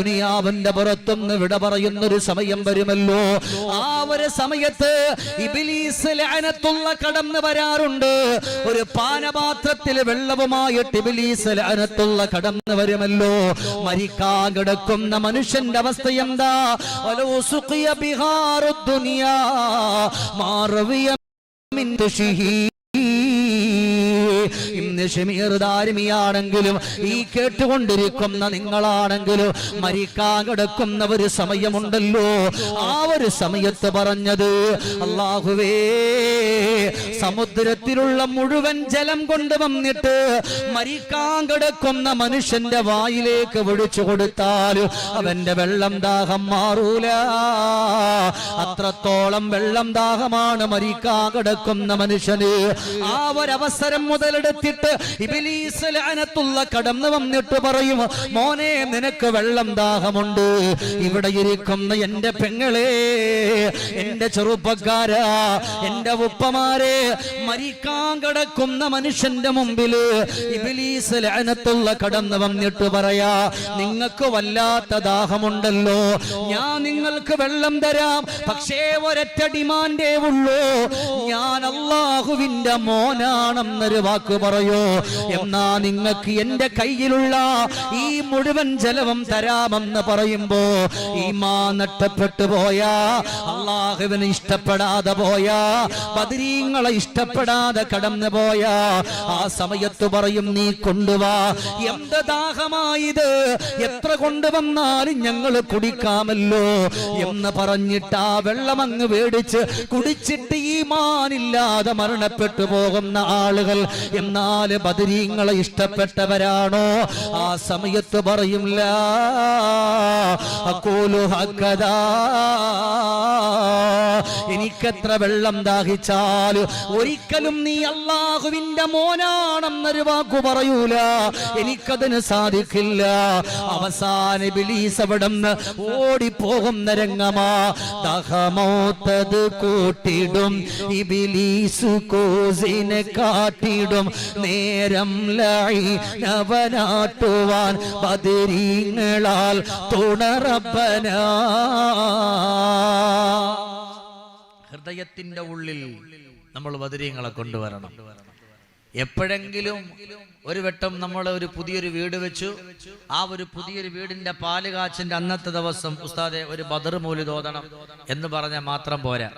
ദുനിയാവിന്റെ പുറത്തുനിന്ന് വിട പറയുന്ന ഒരു സമയം വരുമല്ലോ. ആ ഒരു സമയത്ത് ഇബിലീസ് ലഅനത്തുള്ള കടന്നു വരാറുണ്ട്. ഒരു പാനപാത്രത്തിൽ വെള്ളവുമായിട്ട് ഇബിലീസ് ലഅനത്തുള്ള കടന്നു വരുമല്ലോ. മരിക്കാൻ കിടക്കുന്ന മനുഷ്യന്റെ അവസ്ഥ എന്താ? ബിഹാറു ദുനിയാ മാറവിയ ഇന്ന് ഈ കേട്ടുകൊണ്ടിരിക്കുന്ന നിങ്ങളാണെങ്കിലും മരിക്കാൻ കിടക്കുന്ന ഒരു സമയമുണ്ടല്ലോ. ആ ഒരു സമയത്ത് പറഞ്ഞത് അള്ളാഹുവേ സമുദ്രത്തിലുള്ള മുഴുവൻ ജലം കൊണ്ട് വന്നിട്ട് മരിക്കാൻ കിടക്കുന്ന മനുഷ്യന്റെ വായിലേക്ക് വിളിച്ചു കൊടുത്താൽ അവന്റെ വെള്ളം ദാഹം മാറൂല. അത്രത്തോളം വെള്ളം ദാഹമാണ് മരിക്കാൻ കിടക്കുന്ന മനുഷ്യന്. ആ ഒരവസരം മുതലെടുത്തിട്ട് ഇബിലീസ് ലഅനത്തുള്ള കടന്നു വന്നിട്ട് പറയും മോനെ നിനക്ക് വെള്ളം ദാഹമുണ്ട്. ഇവിടെ ഇരിക്കുന്ന എന്റെ പെങ്ങളെ എന്റെ ചെറുപ്പക്കാരാ എന്റെ ഉപ്പമാരെ മരിക്കാൻ കിടക്കുന്ന മനുഷ്യന്റെ മുമ്പിൽ ഇബിലീസ് ലഅനത്തുള്ള കടന്നു വന്നിട്ട് പറയാ നിങ്ങൾക്ക് വല്ലാത്ത ദാഹമുണ്ടല്ലോ. ഞാൻ നിങ്ങൾക്ക് വെള്ളം തരാം. പക്ഷേ ഒരൊറ്റ ഡിമാൻഡേ ഉള്ളൂ. ഞാൻ അള്ളാഹുവിന്റെ മോനാണെന്നൊരു വാക്ക് പറയോ. എന്നാ നിങ്ങൾക്ക് എന്റെ കയ്യിലുള്ള ഈ മുഴുവൻ ജലവും തരാമെന്ന് പറയുമ്പോ ഈ മാ നഷ്ടപ്പെട്ടു പോയാ അള്ളാഹുവിന് ഇഷ്ടപ്പെടാതെ പോയാ ബദരീങ്ങളെ ഇഷ്ടപ്പെടാതെ കടന്നു പോയാ. ആ സമയത്ത് പറയും നീ കൊണ്ടുവാ. എന്ത് ദാഹമായത്? എത്ര കൊണ്ടുവന്നാലും ഞങ്ങൾ കുടിക്കാമല്ലോ എന്ന് പറഞ്ഞിട്ട് ആ വെള്ളം അങ്ങ് മേടിച്ച് കുടിച്ചിട്ട് ഈ മാനില്ലാതെ മരണപ്പെട്ടു പോകുന്ന ആളുകൾ എന്നാൽ ബദരീങ്ങളെ ഇഷ്ടപ്പെട്ടവരാണോ? ആ സമയത്ത് പറയുമല്ലോ ഹക്കദാ. എനിക്കെത്ര വെള്ളം ദാഹിച്ചാലും ഒരിക്കലും നീ അള്ളാഹുവിന്റെ മോനാണെന്നൊരു വാക്കു പറയൂല. എനിക്കതിന് സാധിക്കില്ല. അവസാന ബിലീസ് അവിടുന്ന് ഓടിപ്പോകുന്ന രംഗമാ. ദഹമോത്തത് കൂട്ടിടും ഇബിലീസ് കോസിനെ കാട്ടിടും. നേരം ലൈ നവനാട്ടുവാൻ ബദരീങ്ങളാൽ തുണറപ്പന. ഹൃദയത്തിന്റെ ഉള്ളിൽ നമ്മൾ ബദരീങ്ങളെ കൊണ്ടുവരണം. എപ്പോഴെങ്കിലും ഒരു വട്ടം നമ്മൾ ഒരു പുതിയൊരു വീട് വെച്ചു. ആ ഒരു പുതിയൊരു വീടിന്റെ പാൽ കാച്ചിന്റെ അന്നത്തെ ദിവസം ഉസ്താദെ ഒരു ബദർ മൂലി തോന്നണം എന്ന് പറഞ്ഞാൽ മാത്രം പോരാ.